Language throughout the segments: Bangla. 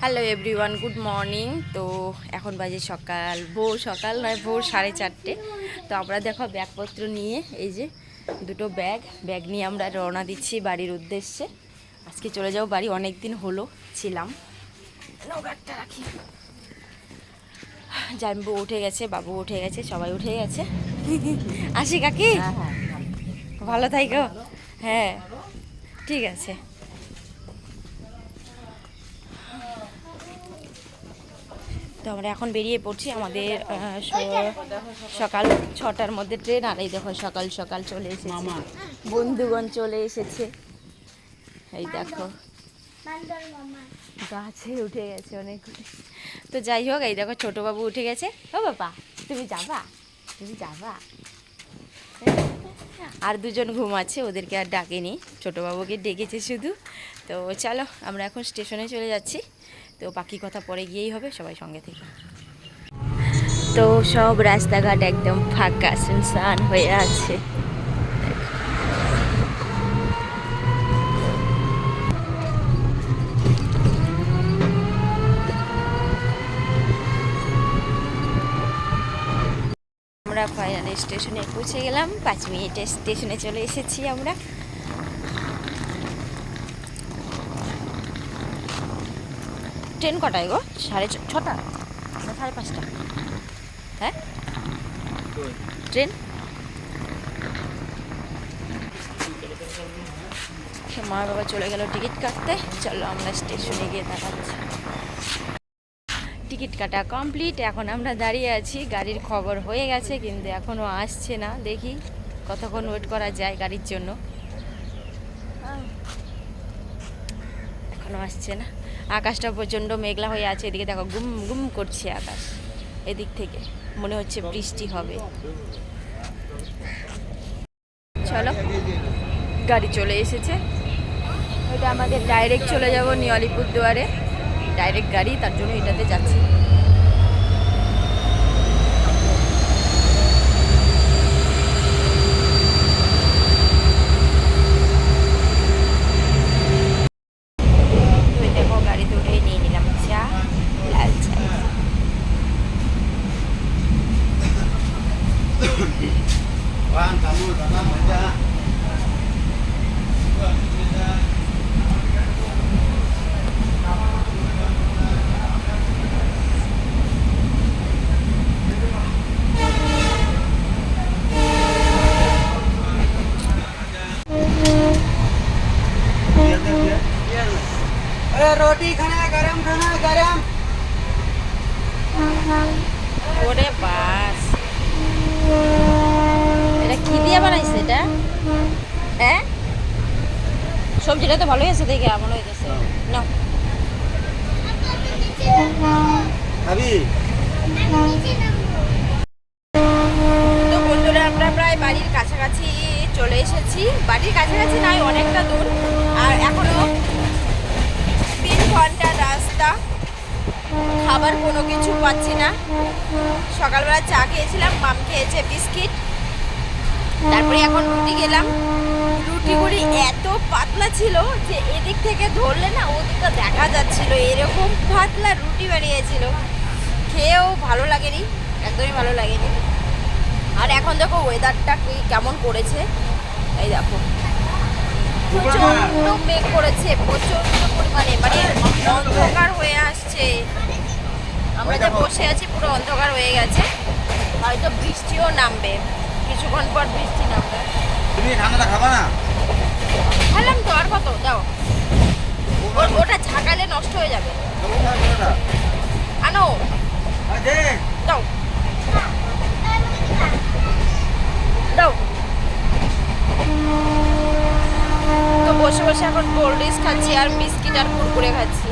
হ্যালো এভরিওয়ান গুড মর্নিং তো এখন বাজে সকাল ভোর সকাল নয় ভোর সাড়ে চারটে। তো আমরা দেখো ব্যাগপত্র নিয়ে এই যে দুটো ব্যাগ। ব্যাগ নিয়ে আমরা রওনা দিচ্ছি বাড়ির উদ্দেশ্যে। আজকে চলে যাব বাড়ি অনেক দিন হলো ছিলাম। ব্যাগটা রাখি। জানবু উঠে গেছে বাবু উঠে গেছে সবাই উঠে গেছে। আসি কাকি? ভালো থাইকো। হ্যাঁ ঠিক আছে। তো আমরা এখন বেরিয়ে পড়ছি আমাদের সকাল ছটার মধ্যে ট্রেন আর এই দেখো সকাল সকাল চলে এসেছে। বন্ধুগণ চলে এসেছে। এই দেখো। গাছে উঠে গেছে অনেক তো যাই হোক এই দেখো ছোট বাবু উঠে গেছে। ও বাবা তুমি যাবা? তুমি যাবা? আর দুজন ঘুমাচ্ছে ওদেরকে আর ডাকেনি। ছোটোবাবুকে ডেকেছে শুধু। তো চলো আমরা এখন স্টেশনে চলে যাচ্ছি। তো বাকি কথা পরে গিয়েই হবে, সবাই সঙ্গে থেকে। তো সব রাস্তাঘাট একদম ফাঁকা শুনশান হয়ে আছে। আমরা ফাইনালি স্টেশনে পৌঁছে গেলাম, পাঁচ মিনিটে স্টেশনে চলে এসেছি আমরা। ট্রেন কটায় গো? সাড়ে ছটা? সাড়ে পাঁচটা। হ্যাঁ? ট্রেন? মা বাবা চলে গেল টিকিট কাটতে। চলো আমরা স্টেশনে গিয়ে দেখাচ্ছি। টিকিট কাটা কমপ্লিট। এখন আমরা দাঁড়িয়ে আছি। গাড়ির খবর হয়ে গেছে, কিন্তু এখনও আসছে না। দেখি কতক্ষণ ওয়েট করা যায় গাড়ির জন্য। এখনও আসছে না। আকাশটা প্রচণ্ড মেঘলা হয়ে আছে, এদিকে দেখো গুম গুম করছে আকাশ, এদিক থেকে। মনে হচ্ছে বৃষ্টি হবে। চলো, গাড়ি চলে এসেছে। ওইটা আমাদের ডাইরেক্ট চলে যাব নিউ আলিপুরদুয়ারে। ডাইরেক্ট গাড়ি, তার জন্য এটাতে যাচ্ছি। এটা কি দিয়ে বানাইছে এটা? হ্যাঁ সবজিটা তো ভালোই আছে দেখে আমার হইতেছে নাও। খাবি বন্ধুরা আমরা প্রায় বাড়ির কাছাকাছি চলে এসেছি। বাড়ির কাছাকাছি নাই অনেকটা দূর। আর এখনও খাবার কোনো কিছু পাচ্ছি না। সকালবেলা চা খেয়েছিলাম, মাম খেয়েছে বিস্কিট। তারপরে এখন রুটি গেলাম রুটিগুলি এত পাতলা ছিল যে এদিক থেকে ধরলে না ওদিকটা দেখা যাচ্ছিল। এরকম পাতলা রুটি বেরিয়েছিল খেয়েও ভালো লাগেনি, একদমই ভালো লাগেনি। আর এখন দেখো ওয়েদারটা কি কেমন করেছে। এই দেখো। প্রচণ্ড মেঘ করেছে প্রচণ্ড পরিমাণে। মানে অন্ধকার হয়ে আসছে। আমরা যে বসে আছি পুরো অন্ধকার হয়ে গেছে। হয়তো বৃষ্টিও নামবে। কিছুক্ষণ পর বৃষ্টি নামবে। তুমি ঠান্ডাটা খাবা না? খেলাম তো আর কত? দাও। ওটা ঝাঁকালে নষ্ট হয়ে যাবে। আনো। দাও। দাও। তো বসে বসে এখন কোল্ড ড্রিঙ্কস খাচ্ছি আর বিস্কিট আর কুরকুরে খাচ্ছি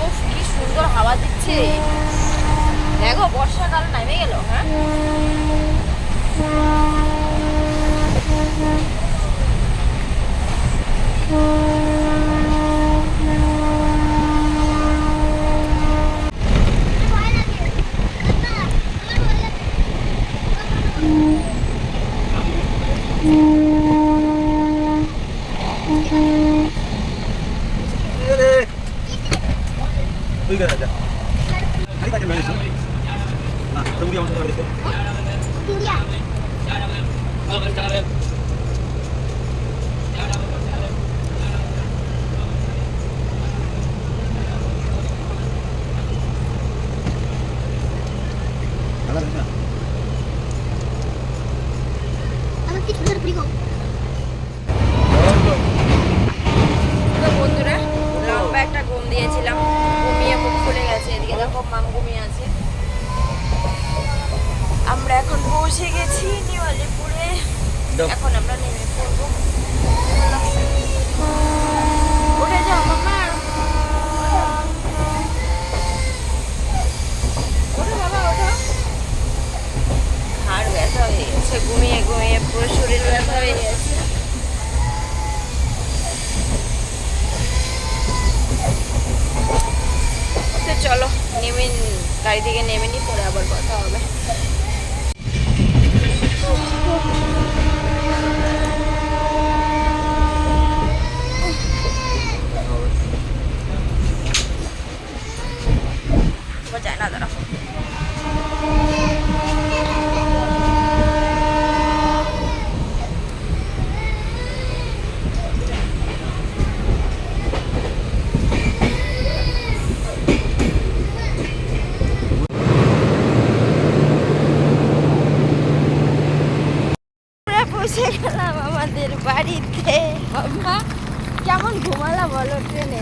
উফ কি সুন্দর হাওয়া দিচ্ছে। দেখো বর্ষাকাল নেমে গেল হ্যাঁ? তুই কে রাজা আরে তাকে মেরেছ না তুমি আমার সাথে দেখো ভালো না আমার কিছু ধরে প্রিয় তো বন্ধুরা লম্বা একটা ঘুম দিয়েছিলাম ঘুমিয়ে মুখ খুলে ঘুমিয়ে আছে। আমরা এখন পৌঁছে গেছি নিউ আলিপুরে। এখন আমরা নেমে পড়ব উঠে যাও মামা ওঠো বাবা ওঠো হাড় ব্যথা হয়ে গেছে ঘুমিয়ে ঘুমিয়ে পুরো শরীর ব্যথা হয়ে গেছে তো চলো নেমে গাড়ি থেকে নেমে নি পরে আবার কথা হবে। পৌঁছে গেলাম আমাদের বাড়িতে। বাবা। কেমন ঘুমালা বলো ট্রেনে?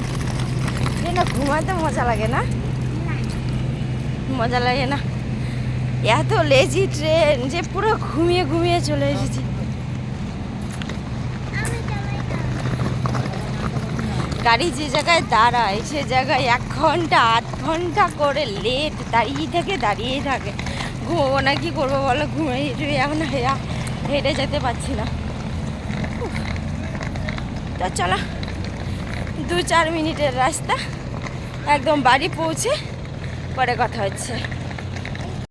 ট্রেনে ঘুমাতে মজা লাগে না? মজা লাগে না? এত লেজি ট্রেন যে পুরো ঘুমিয়ে ঘুমিয়ে চলে এসেছি। গাড়ি যে জায়গায় দাঁড়ায় সে জায়গায় এক ঘণ্টা আধ ঘণ্টা করে লেট দাঁড়িয়ে থাকে দাঁড়িয়ে থাকে। ঘুমবো না কি করব বলো? ঘুমিয়ে টুয়ে এখন হেয়া- হেঁটে যেতে পারছি না। তো চলো দু চার মিনিটের রাস্তা, একদম বাড়ি পৌঁছে পরে কথা হচ্ছে